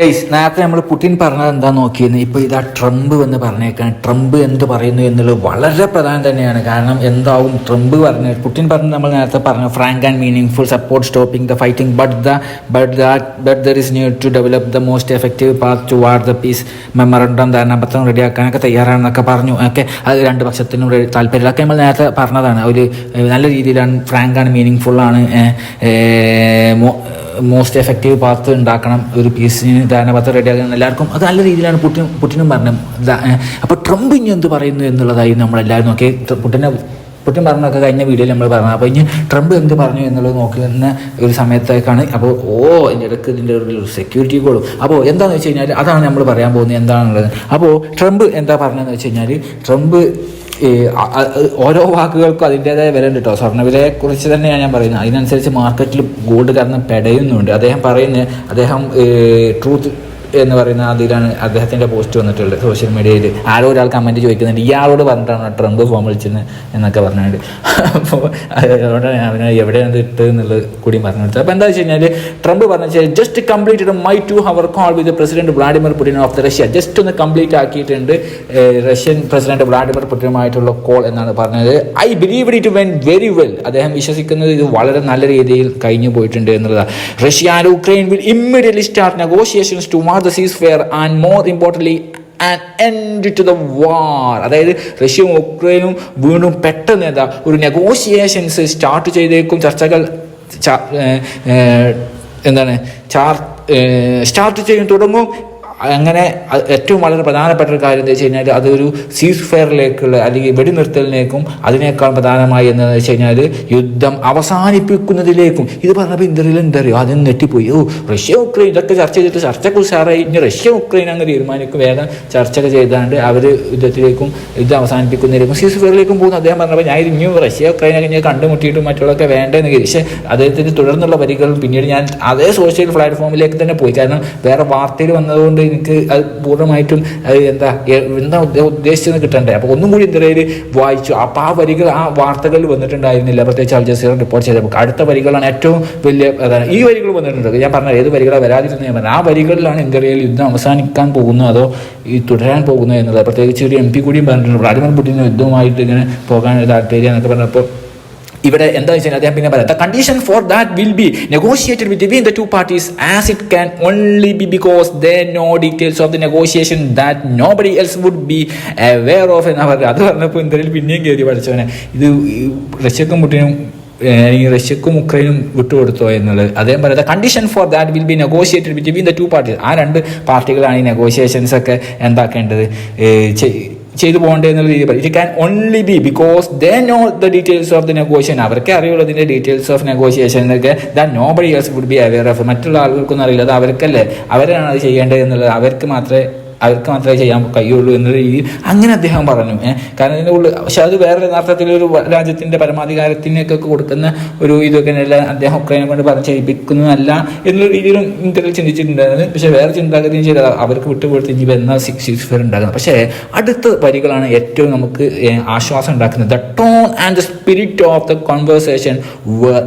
നേരത്തെ നമ്മൾ പുടിൻ പറഞ്ഞത് എന്താ നോക്കിയെന്ന്? ഇപ്പോൾ ഇതാ ട്രംപ് എന്ന് പറഞ്ഞേക്കാൻ ട്രംപ് എന്ത് പറയുന്നു എന്നുള്ളത് വളരെ പ്രധാനം തന്നെയാണ്. കാരണം എന്താവും? ട്രംപ് പറഞ്ഞ പുടിൻ പറഞ്ഞ് നമ്മൾ നേരത്തെ പറഞ്ഞു frank and meaning full support stopping the fighting but the but the but there is new to develop the most effective path to war the peace memorandum ധാരണാപത്രം റെഡിയാക്കാനൊക്കെ തയ്യാറാണെന്നൊക്കെ പറഞ്ഞു. ഒക്കെ അത് രണ്ട് പക്ഷത്തിനും താല്പര്യമില്ല. ഒക്കെ നമ്മൾ നേരത്തെ പറഞ്ഞതാണ്. ഒരു നല്ല രീതിയിലാണ് ഫ്രാങ്ക് ആണ് മീനിങ് ഫുള്ളാണ് മോസ്റ്റ് എഫക്റ്റീവ് പാത്ത് ഉണ്ടാക്കണം. ഒരു പീസിന് ധാരണപത്രം റെഡിയാക്കണം എല്ലാവർക്കും. അത് നല്ല രീതിയിലാണ് പുട്ടിൻ പുട്ടിനും പറഞ്ഞത്. അപ്പോൾ ട്രംപ് ഇനി എന്ത് പറയുന്നു എന്നുള്ളതായി നമ്മളെല്ലാവരും നോക്കി. പുട്ടിനെ പുട്ടിൻ പറഞ്ഞൊക്കെ കഴിഞ്ഞ വീഡിയോയിൽ നമ്മൾ പറഞ്ഞു. അപ്പോൾ ഇനി ട്രംപ് എന്ത് പറഞ്ഞു എന്നുള്ളത് നോക്കുന്ന ഒരു സമയത്തേക്കാണ് അപ്പോൾ ഓ അതിന്റെ ഇടയ്ക്ക് ഇതിന്റെ ഒരു സെക്യൂരിറ്റി കോളും അപ്പോൾ എന്താണെന്ന് വെച്ച് കഴിഞ്ഞാൽ അതാണ് നമ്മൾ പറയാൻ പോകുന്നത് എന്താണെന്നുള്ളത്. അപ്പോൾ ട്രംപ് എന്താ പറഞ്ഞതെന്ന് വെച്ച് കഴിഞ്ഞാൽ ട്രംപ് ഓരോ വാക്കുകൾക്കും അതിന്റെതായ വില ഉണ്ട് കേട്ടോ സ്വർണവിലയെക്കുറിച്ച് തന്നെയാണ് ഞാൻ പറയുന്നത്. അതിനനുസരിച്ച് മാർക്കറ്റിൽ ഗോൾഡ് കാരണം പെടയുന്നുണ്ട്. അദ്ദേഹം പറയുന്നത് അദ്ദേഹം ട്രൂത്ത് എന്ന് പറയുന്ന അതിലാണ് അദ്ദേഹത്തിന്റെ പോസ്റ്റ് വന്നിട്ടുള്ളത് സോഷ്യൽ മീഡിയയിൽ ആരോ ഒരാൾ കമന്റ് ചോദിക്കുന്നുണ്ട് ഇയാളോട് പറഞ്ഞിട്ടാണ് ട്രംപ് ഫോം വിളിച്ചത്? എന്നൊക്കെ പറഞ്ഞിട്ട്. അപ്പോൾ അതുകൊണ്ടാണ് അവനെ എവിടെയാണ് ഇട്ട് എന്നുള്ളത് കൂടി പറഞ്ഞു അപ്പോൾ എന്താ വെച്ച് കഴിഞ്ഞാൽ ട്രംപ് പറഞ്ഞു വെച്ചാൽ just completed my two hour call with president Vladimir Putin of the Russia just ഒന്ന് കംപ്ലീറ്റ് ആക്കിയിട്ടുണ്ട് റഷ്യൻ പ്രസിഡന്റ് വ്ളാഡിമിർ പുടിനുമായിട്ടുള്ള കോൾ എന്നാണ് പറഞ്ഞത്. I believe it when very well അദ്ദേഹം വിശ്വസിക്കുന്നത് ഇത് വളരെ നല്ല രീതിയിൽ കഴിഞ്ഞു പോയിട്ടുണ്ട് എന്നുള്ളതാണ്. Russia and Ukraine will immediately start negotiations to the ceasefire and more importantly and end to the war അതായത് റഷ്യയും ഉക്രൈനും വീണ്ടും പെട്ടെന്ന് എന്താ ഒരു നെഗോഷിയേഷൻസ് സ്റ്റാർട്ട് ചെയ്തേക്കും. ചർച്ചകൾ എന്താണ് സ്റ്റാർട്ട് ചെയ്യും തുടങ്ങും. അങ്ങനെ ഏറ്റവും വളരെ പ്രധാനപ്പെട്ട ഒരു കാര്യം എന്താ വെച്ച് കഴിഞ്ഞാൽ അതൊരു സീസ് ഫെയറിലേക്കുള്ള അല്ലെങ്കിൽ വെടിനിർത്തലിനേക്കും അതിനേക്കാൾ പ്രധാനമായി എന്താണെന്ന് വെച്ച് കഴിഞ്ഞാൽ യുദ്ധം അവസാനിപ്പിക്കുന്നതിലേക്കും. ഇത് പറഞ്ഞപ്പോൾ ഇന്ത്യയിൽ എന്തറിയോ അതിന് നെറ്റിപ്പോയി ഓ റഷ്യ ഉക്രൈൻ ഇതൊക്കെ ചർച്ച ചെയ്തിട്ട് ചർച്ചക്ക് ഉഷാറായി. ഇനി റഷ്യ ഉക്രൈൻ അങ്ങ് തീരുമാനിക്കും. വേഗം ചർച്ചകൾ ചെയ്താണ്ട് അവർ യുദ്ധത്തിലേക്കും യുദ്ധം അവസാനിപ്പിക്കുന്നതിലേക്കും സീസ് ഫെയറിലേക്കും പോകുന്നു. അദ്ദേഹം പറഞ്ഞപ്പോൾ ഞാൻ ഇനിയും റഷ്യ ഉക്രൈനൊക്കെ ഞാൻ കണ്ടുമുട്ടിയിട്ടും മറ്റുള്ളതൊക്കെ വേണ്ടെന്ന് പക്ഷേ അദ്ദേഹത്തിന്റെ തുടർന്നുള്ള വരികൾ പിന്നീട് ഞാൻ അതേ സോഷ്യൽ പ്ലാറ്റ്ഫോമിലേക്ക് തന്നെ പോയി. കാരണം വേറെ വാർത്തയിൽ വന്നതുകൊണ്ട് എനിക്ക് അത് പൂർണമായിട്ടും എന്താ എന്താ ഉദ്ദേശിച്ചെന്ന് കിട്ടണ്ടേ? അപ്പോൾ ഒന്നും കൂടി ഇന്ത്യയിൽ വായിച്ചു. അപ്പോൾ ആ വരികൾ ആ വാർത്തകളിൽ വന്നിട്ടുണ്ടായിരുന്നില്ല. പ്രത്യേകിച്ച് അൽ റിപ്പോർട്ട് ചെയ്തപ്പോൾ. അടുത്ത വരികളാണ് ഏറ്റവും വലിയ ഈ വരികൾ വന്നിട്ടുണ്ട്. ഞാൻ പറഞ്ഞ ഏത് വരികളാണ് വരാതിരുന്നത് ഞാൻ പറഞ്ഞു. ആ വരികളിലാണ് ഇന്ത്യയിൽ യുദ്ധം അവസാനിക്കാൻ പോകുന്നത് അതോ ഈ തുടരാൻ പോകുന്നത് എന്നുള്ളത്. പ്രത്യേകിച്ച് ഒരു എം പി കൂടിയും പറഞ്ഞിട്ടുണ്ട്. വ്ളാഡിമിർ പുടിന് യുദ്ധവുമായിട്ട് ഇങ്ങനെ പോകാൻ താല്പര്യം എന്നൊക്കെ പറഞ്ഞപ്പോൾ ഇവിടെ എന്താ വെച്ചാൽ അദ്ദേഹം പിന്നെ പറയാം the condition for that will be negotiated with been the two parties as it can only be because the no details of the negotiation that nobody else would be aware of എന്നാ പറയുക അത് പറഞ്ഞപ്പോൾ ഇന്ത്യയിൽ പിന്നെയും കയറി പഠിച്ചവനെ ഇത് റഷ്യക്കും പുട്ടിനും അല്ലെങ്കിൽ റഷ്യക്കും ഉക്രൈനും വിട്ടുകൊടുത്തോ എന്നുള്ളത്. അദ്ദേഹം പറയുന്നത് condition for that will be negotiated between the two parties ആ രണ്ട് പാർട്ടികളാണ് ഈ നെഗോഷിയേഷൻസ് ഒക്കെ എന്താക്കേണ്ടത്? ചെയ്തു പോകേണ്ടത് എന്നുള്ള രീതി പറയും. It can only be because they know the details of the negotiation അവർക്ക് അറിയുള്ളൂ ഇതിന്റെ ഡീറ്റെയിൽസ് ഓഫ് നെഗോഷിയേഷൻ എന്നൊക്കെ the nobody else would be aware of മറ്റുള്ള ആളുകൾക്കൊന്നും അറിയില്ല. അത് അവർക്കല്ലേ? അവരാണ് അത് ചെയ്യേണ്ടത് എന്നുള്ളത്. അവർക്ക് മാത്രമേ അവർക്ക് മാത്രമേ ചെയ്യാൻ കഴിയുള്ളൂ എന്ന രീതിയിൽ അങ്ങനെ അദ്ദേഹം പറഞ്ഞു. കാരണം ഇതിന്റെ ഉള്ളിൽ പക്ഷെ അത് വേറെ യഥാർത്ഥത്തിൽ ഒരു രാജ്യത്തിന്റെ പരമാധികാരത്തിനൊക്കെ കൊടുക്കുന്ന ഒരു ഇതൊക്കെ അദ്ദേഹം ഉക്രൈനെ കൊണ്ട് പറഞ്ഞ് ചെയ്യിപ്പിക്കുന്നതല്ല എന്നൊരു രീതിയിലും ഇന്ത്യയിൽ ചിന്തിച്ചിട്ടുണ്ടായിരുന്നു. പക്ഷെ വേറെ ചിന്താഗതിയും ചെയ്ത അവർക്ക് വിട്ടുപോയിട്ട് ഇനി എന്നാൽ സിക്സ് സിക്സ് ഫെയർ ഉണ്ടാക്കുന്നത് പക്ഷേ അടുത്ത വരികളാണ് ഏറ്റവും നമുക്ക് ആശ്വാസം ഉണ്ടാക്കുന്നത്. The tone and the spirit of the conversation were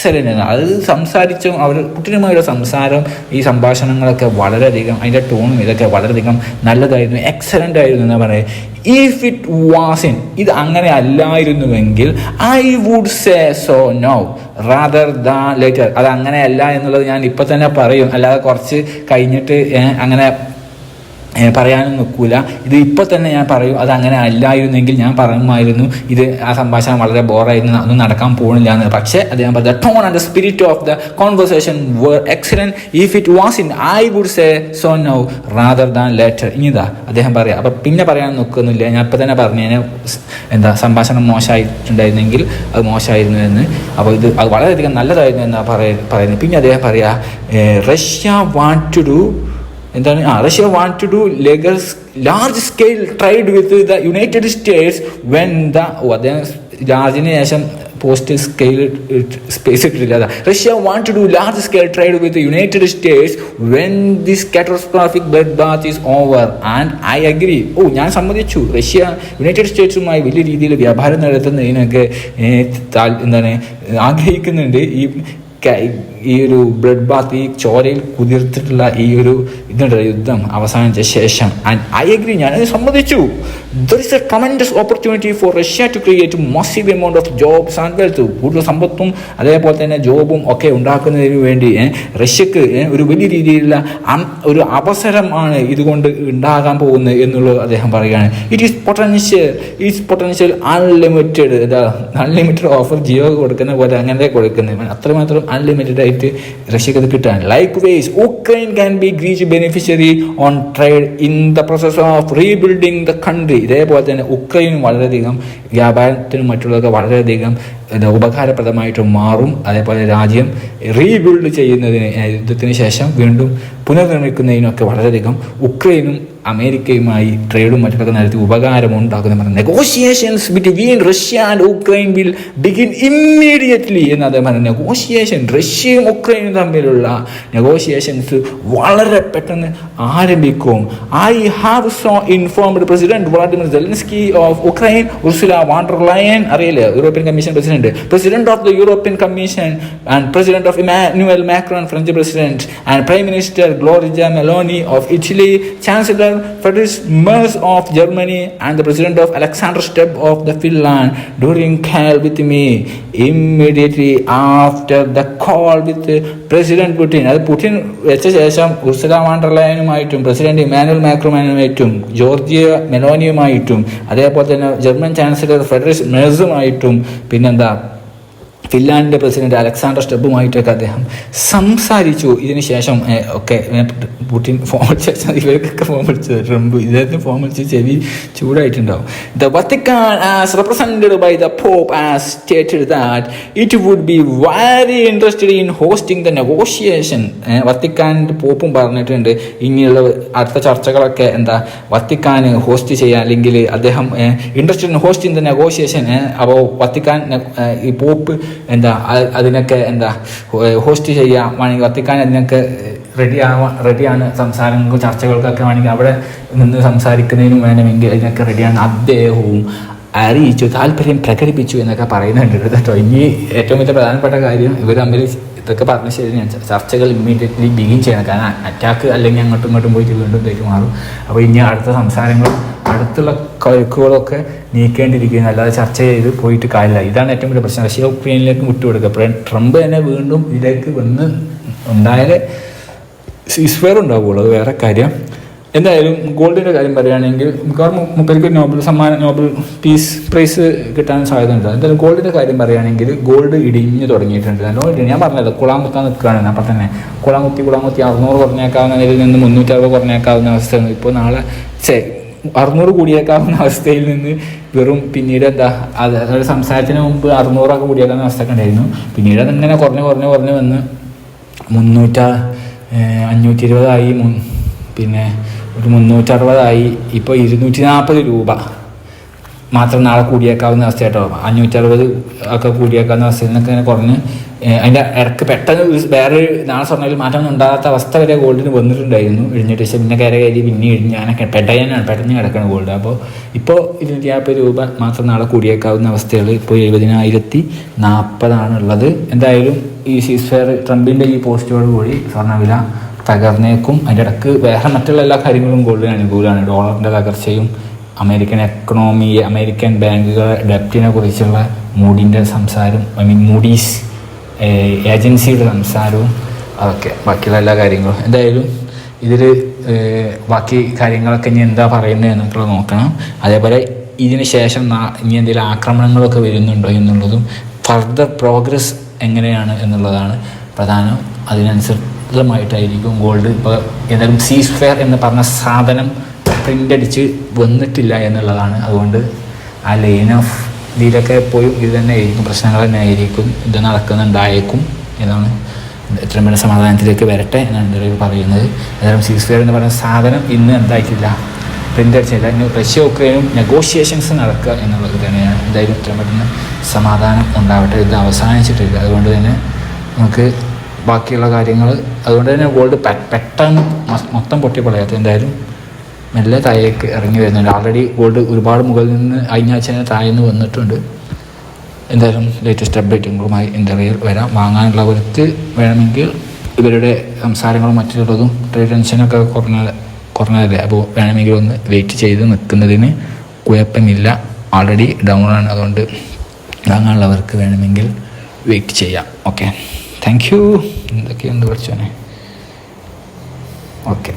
excellent അത് സംസാരിച്ചും അവർ കുട്ടിനുമായുള്ള സംസാരം ഈ സംഭാഷണങ്ങളൊക്കെ വളരെയധികം അതിന്റെ ടോണും ഇതൊക്കെ വളരെയധികം നല്ലതായിരുന്നു എക്സലന്റ് ആയിരുന്നു എന്ന് പറയുന്നത് ഇഫ് ഇറ്റ് വാസ് ഇൻ ഇത് അങ്ങനെ അല്ലായിരുന്നുവെങ്കിൽ I would say so no rather than later അത് അങ്ങനെയല്ല എന്നുള്ളത് ഞാൻ ഇപ്പം തന്നെ പറയും. അല്ലാതെ കുറച്ച് കഴിഞ്ഞിട്ട് അങ്ങനെ പറയാനും നിൽക്കൂല. ഇത് ഇപ്പോൾ തന്നെ ഞാൻ പറയും അത് അങ്ങനെ അല്ലായിരുന്നെങ്കിൽ ഞാൻ പറയുമായിരുന്നു. ഇത് ആ സംഭാഷണം വളരെ ബോറായിരുന്നു. ഒന്നും നടക്കാൻ പോകുന്നില്ല എന്ന്. പക്ഷേ ഞാൻ പറഞ്ഞ tone and the spirit of the conversation were excellent if it was in I would say so now rather than later ഇനിതാ അദ്ദേഹം പറയാം. അപ്പം പിന്നെ പറയാൻ നിൽക്കുന്നില്ല. ഞാൻ ഇപ്പം തന്നെ പറഞ്ഞതിന് എന്താ സംഭാഷണം മോശമായിട്ടുണ്ടായിരുന്നെങ്കിൽ അത് മോശമായിരുന്നു എന്ന്. അപ്പോൾ ഇത് അത് വളരെയധികം നല്ലതായിരുന്നു എന്നാണ് പറയുന്നത്. പിന്നെ അദ്ദേഹം പറയാ റഷ്യ വാണ്ട് ടു ഡു എന്താണ്? ആ Russia want to do larger large scale trade with the United States when the അദ്ദേഹം ശേഷം പോസ്റ്റ് സ്കെയിൽ സ്പേസ് ഇട്ടിട്ടില്ല. അതാ Russia want to do large scale trade with United States when this catastrophic bloodbath is over and I agree ഓ ഞാൻ സമ്മതിച്ചു. Russia United സ്റ്റേറ്റ്സുമായി വലിയ രീതിയിൽ വ്യാപാരം നടത്തുന്നതിനൊക്കെ എന്താണ് ആഗ്രഹിക്കുന്നുണ്ട്. ഈ ഈ ഒരു ബ്ലഡ് ബാത്ത് ഈ ചോരയിൽ കുതിർത്തിട്ടുള്ള ഈ ഒരു ഇതിന്റെ യുദ്ധം അവസാനിച്ച ശേഷം. ആൻഡ് ഐ അഗ്രി ഞാൻ അത് സമ്മതിച്ചു. There is a tremendous opportunity for Russia to create massive amount of jobs and wealth കൂടുതൽ സമ്പത്തും അതേപോലെ തന്നെ ജോബും ഒക്കെ ഉണ്ടാക്കുന്നതിന് വേണ്ടി റഷ്യക്ക് ഒരു വലിയ രീതിയിലുള്ള ഒരു അവസരമാണ് ഇതുകൊണ്ട് ഉണ്ടാകാൻ പോകുന്നത് എന്നുള്ളത് അദ്ദേഹം പറയുകയാണ്. It is potential is potential unlimited unlimited offer Jio കൊടുക്കുന്ന പോലെ അങ്ങനെ കൊടുക്കുന്നത്. അത്രമാത്രം അൺലിമിറ്റഡ് ആയിട്ട് റഷ്യക്ക് അത് കിട്ടാൻ. Likewise Ukraine can be great beneficiary on trade in the process of rebuilding the country ഇതേപോലെ തന്നെ ഉക്രൈനും വളരെയധികം വ്യാപാരത്തിനും മറ്റുള്ളതൊക്കെ വളരെയധികം ഉപകാരപ്രദമായിട്ട് മാറും. അതേപോലെ രാജ്യം റീബിൽഡ് ചെയ്യുന്നതിന് യുദ്ധത്തിന് ശേഷം വീണ്ടും പുനർനിർമ്മിക്കുന്നതിനൊക്കെ വളരെയധികം ഉക്രൈനും അമേരിക്കയുമായി ട്രേഡും മറ്റൊക്കെ നടത്തി ഉപകാരം ഉണ്ടാക്കുന്ന negotiations between Russia and Ukraine will begin immediately എന്ന് പറഞ്ഞു. നെഗോഷിയേഷൻ റഷ്യയും ഉക്രൈനും തമ്മിലുള്ള നെഗോഷിയേഷൻസ് വളരെ പെട്ടെന്ന് ആരംഭിക്കും. I have so informed president Vladimir Zelensky of Ukraine Ursula von der Leyen അറിയില്ലേ? European Commission president president of the European Commission and president of Emmanuel Macron French president and prime minister Giorgia Meloni of Italy chancellor Friedrich Merz of Germany and the president of Alexander Stubb of the Finland during call with me immediately after the call with president Putin അത് Putin വെച്ച ശേഷം Ursula വാണ്ടർലയനുമായിട്ടും president Emmanuel മാക്രോമാനുമായിട്ടും Giorgia മെലോനിയുമായിട്ടും അതേപോലെ തന്നെ German chancellor ഫെഡറിസ് മേഴ്സുമായിട്ടും പിന്നെന്താ ഫിൻലാൻഡിന്റെ president Alexander സ്റ്റെബുമായിട്ടൊക്കെ അദ്ദേഹം സംസാരിച്ചു. ഇതിന് ശേഷം ഒക്കെ പുടിൻ ഫോൺ വിളിച്ച ഇവർക്കൊക്കെ ഫോൺ വിളിച്ചത് ട്രംപ് ഇദ്ദേഹത്തിന് ഫോൺ വിളിച്ച് ചെവി ചൂടായിട്ടുണ്ടാവും. The Vatican by the pope has stated that it would be very interested in hosting the negotiation വത്തിക്കാന്റെ പോപ്പും പറഞ്ഞിട്ടുണ്ട്. ഇനിയുള്ള അടുത്ത ചർച്ചകളൊക്കെ എന്താ വത്തിക്കാൻ ഹോസ്റ്റ് ചെയ്യാൻ അല്ലെങ്കിൽ അദ്ദേഹം interested in hosting the negotiation അപ്പോൾ വത്തിക്കാൻ ഈ പോപ്പ് എന്താ അതിനൊക്കെ എന്താ ഹോസ്റ്റ് ചെയ്യാം വേണമെങ്കിൽ വത്തിക്കാൻ അതിനൊക്കെ റെഡി ആവാ റെഡിയാണ് സംസാരങ്ങൾക്കും ചർച്ചകൾക്കൊക്കെ വേണമെങ്കിൽ അവിടെ നിന്ന് സംസാരിക്കുന്നതിനും വേണമെങ്കിൽ അതിനൊക്കെ റെഡിയാണ് അദ്ദേഹവും അറിയിച്ചു താല്പര്യം പ്രകടിപ്പിച്ചു എന്നൊക്കെ പറയുന്നുണ്ട് കേട്ടോ. ഇനി ഏറ്റവും വലിയ പ്രധാനപ്പെട്ട കാര്യം ഇവർ തമ്മിൽ ഇതൊക്കെ പറഞ്ഞ ശരി ഞാൻ ചർച്ചകൾ ഇമ്മീഡിയറ്റ്ലി ബിഗിൻ ചെയ്യണം. കാരണം അറ്റാക്ക് അല്ലെങ്കിൽ അങ്ങോട്ടും ഇങ്ങോട്ടും പോയിട്ട് വീണ്ടും തെറ്റുമാറും അപ്പോൾ ഇനി അടുത്ത സംസാരങ്ങളും അടുത്തുള്ള കഴുക്കുകളൊക്കെ നീക്കേണ്ടിയിരിക്കുന്നു അല്ലാതെ ചർച്ച ചെയ്ത് പോയിട്ട് കാര്യമില്ല. ഇതാണ് ഏറ്റവും വലിയ പ്രശ്നം. റഷ്യ ഉക്രൈനിലേക്ക് വിട്ടുകൊടുക്കുക. ട്രംപ് തന്നെ വീണ്ടും ഇതിലേക്ക് വന്ന് ഉണ്ടായാലേ സീസ്ഫെയർ ഉണ്ടാവുകയുള്ളൂ അത് വേറെ കാര്യം. എന്തായാലും ഗോൾഡിന്റെ കാര്യം പറയുകയാണെങ്കിൽ മിക്കവാറും മുപ്പർക്ക് നോബൽ സമ്മാനം നോബൽ പീസ് പ്രൈസ് കിട്ടാൻ സാധ്യതയുണ്ട്. എന്തായാലും ഗോൾഡിന്റെ കാര്യം പറയുകയാണെങ്കിൽ ഗോൾഡ് ഇടിഞ്ഞു തുടങ്ങിയിട്ടുണ്ട്. നല്ലോണം ഇടിഞ്ഞു ഞാൻ പറഞ്ഞല്ലോ കുളാമുത്താൻ നിൽക്കുകയാണ് അപ്പം തന്നെ കുളാമുത്തി കുളാമുത്തി അറുന്നൂറ് കുറഞ്ഞേക്കാവുന്ന നിലയിൽ നിന്ന് മുന്നൂറ്ററുപത് കുറഞ്ഞേക്കാവുന്ന അവസ്ഥയാണ്. ഇപ്പോൾ നാളെ ചേ അറുന്നൂറ് കൂടിയേക്കാവുന്ന അവസ്ഥയിൽ നിന്ന് വെറും പിന്നീട് എന്താ അത് അതായത് സംസാരത്തിന് മുമ്പ് അറുന്നൂറൊക്കെ കൂടിയേക്കാവുന്ന അവസ്ഥയൊക്കെ ഉണ്ടായിരുന്നു. പിന്നീട് അതിങ്ങനെ കുറഞ്ഞ് കുറഞ്ഞ് കുറഞ്ഞ് വന്ന് മുന്നൂറ്റ അഞ്ഞൂറ്റി ഇരുപതായി മു- പിന്നെ ഒരു മുന്നൂറ്ററുപതായി ഇപ്പോൾ ഇരുന്നൂറ്റി നാൽപ്പത് രൂപ. മാത്രം നാളെ കൂടിയേക്കാവുന്ന അവസ്ഥ കേട്ടോ അഞ്ഞൂറ്ററുപത് ഒക്കെ കൂടിയേക്കാവുന്ന അവസ്ഥയിൽ നിന്നൊക്കെ ഇങ്ങനെ കുറഞ്ഞ് അതിന്റെ ഇടയ്ക്ക് പെട്ടെന്ന് വേറെ നാളെ സ്വർണയിൽ മാറ്റം ഉണ്ടാകാത്ത അവസ്ഥ വരെ ഗോൾഡിന് വന്നിട്ടുണ്ടായിരുന്നു. ഇഴിഞ്ഞിട്ട് പക്ഷേ പിന്നെ കയറി കയറി പിന്നെ ഇഴിഞ്ഞ് ഞാനൊക്കെ പെടയാനാണ് പെട്ടെന്ന് കിടക്കണം ഗോൾഡ്. അപ്പോൾ ഇപ്പോൾ ഇരുന്നൂറ്റി നാൽപ്പത് രൂപ മാത്രം നാളെ കൂടിയേക്കാവുന്ന അവസ്ഥകൾ ഇപ്പോൾ എഴുപതിനായിരത്തി നാൽപ്പതാണ് ഉള്ളത്. എന്തായാലും ഈ സീസ്ഫെയർ ട്രംപിന്റെ ഈ പോസ്റ്റോട് കൂടി സ്വർണവില തകർന്നേക്കും. അതിന്റെ ഇടയ്ക്ക് വേറെ മറ്റുള്ള എല്ലാ കാര്യങ്ങളും ഗോൾഡിന് അനുകൂലമാണ്. ഡോളറിന്റെ തകർച്ചയും അമേരിക്കൻ എക്കണോമി അമേരിക്കൻ ബാങ്കുകൾ ഡെപ്റ്റിനെ കുറിച്ചുള്ള മൂഡിന്റെ സംസാരം ഐ മീൻ മൂഡീസ് ഏജൻസിയുടെ സംസാരവും അതൊക്കെ. ബാക്കിയുള്ള എല്ലാ കാര്യങ്ങളും. എന്തായാലും ഇതിൽ ബാക്കി കാര്യങ്ങളൊക്കെ ഇനി എന്താ പറയുന്നത് എന്നൊക്കെ നോക്കണം. അതേപോലെ ഇതിന് ശേഷം ഇനി എന്തെങ്കിലും ആക്രമണങ്ങളൊക്കെ വരുന്നുണ്ടോ എന്നുള്ളതും ഫർദർ പ്രോഗ്രസ് എങ്ങനെയാണ് എന്നുള്ളതാണ് പ്രധാനം. അതിനനുസൃതമായിട്ടായിരിക്കും ഗോൾഡ് ഇപ്പോൾ ഏതായാലും സീസ് ഫെയർ എന്ന് പറഞ്ഞ സാധനം പ്രിന്റ് അടിച്ച് വന്നിട്ടില്ല എന്നുള്ളതാണ്. അതുകൊണ്ട് ആ ലൈൻ ഓഫ് ഇതിലൊക്കെ എപ്പോഴും ഇത് തന്നെ ആയിരിക്കും. പ്രശ്നങ്ങൾ തന്നെ ആയിരിക്കും. ഇത് നടക്കുന്നുണ്ടായേക്കും എന്നാണ് എത്രയും പെട്ടെന്ന് സമാധാനത്തിലേക്ക് വരട്ടെ എന്നാണ് ഒരു പറയുന്നത്. ഏതായാലും സീസ് ഫെയർ എന്ന് പറയുന്ന സാധനം ഇന്ന് എന്തായിട്ടില്ല. പ്രിന്റ് അടിച്ചില്ല ഇനി റഷ്യ ഉക്രൈനും നെഗോഷിയേഷൻസ് നടക്കുക എന്നുള്ളത് തന്നെയാണ്. എന്തായാലും എത്രയും പെട്ടെന്ന് സമാധാനം ഉണ്ടാവട്ടെ. ഇത് അവസാനിച്ചിട്ടില്ല. അതുകൊണ്ട് തന്നെ നമുക്ക് ബാക്കിയുള്ള കാര്യങ്ങൾ അതുകൊണ്ട് തന്നെ ഗോൾഡ് പെട്ടെന്ന് മൊത്തം പൊട്ടിപ്പൊളയാത്ത എന്തായാലും മെല്ലെ താഴേക്ക് ഇറങ്ങി വരുന്നുണ്ട്. ആൾറെഡി ഗോൾഡ് ഒരുപാട് മുകളിൽ നിന്ന് കഴിഞ്ഞ ആഴ്ച തന്നെ താഴെ വന്നിട്ടുണ്ട്. എന്തായാലും ലേറ്റസ്റ്റ് അപ്ഡേറ്റുകളുമായി ഇന്റർവ്യൂയിൽ വരാം. വാങ്ങാനുള്ളവർക്ക് വേണമെങ്കിൽ ഇവരുടെ സംസാരങ്ങളും മറ്റുള്ളതും ടെൻഷനൊക്കെ കുറഞ്ഞ കുറഞ്ഞതല്ലേ? അപ്പോൾ വേണമെങ്കിൽ ഒന്ന് വെയിറ്റ് ചെയ്ത് നിൽക്കുന്നതിന് കുഴപ്പമില്ല. ഓൾറെഡി ഡൗൺ ആണ്. അതുകൊണ്ട് വാങ്ങാനുള്ളവർക്ക് വേണമെങ്കിൽ വെയിറ്റ് ചെയ്യാം. ഓക്കെ താങ്ക് യു എന്തൊക്കെയുണ്ട് പഠിച്ചോനെ ഓക്കെ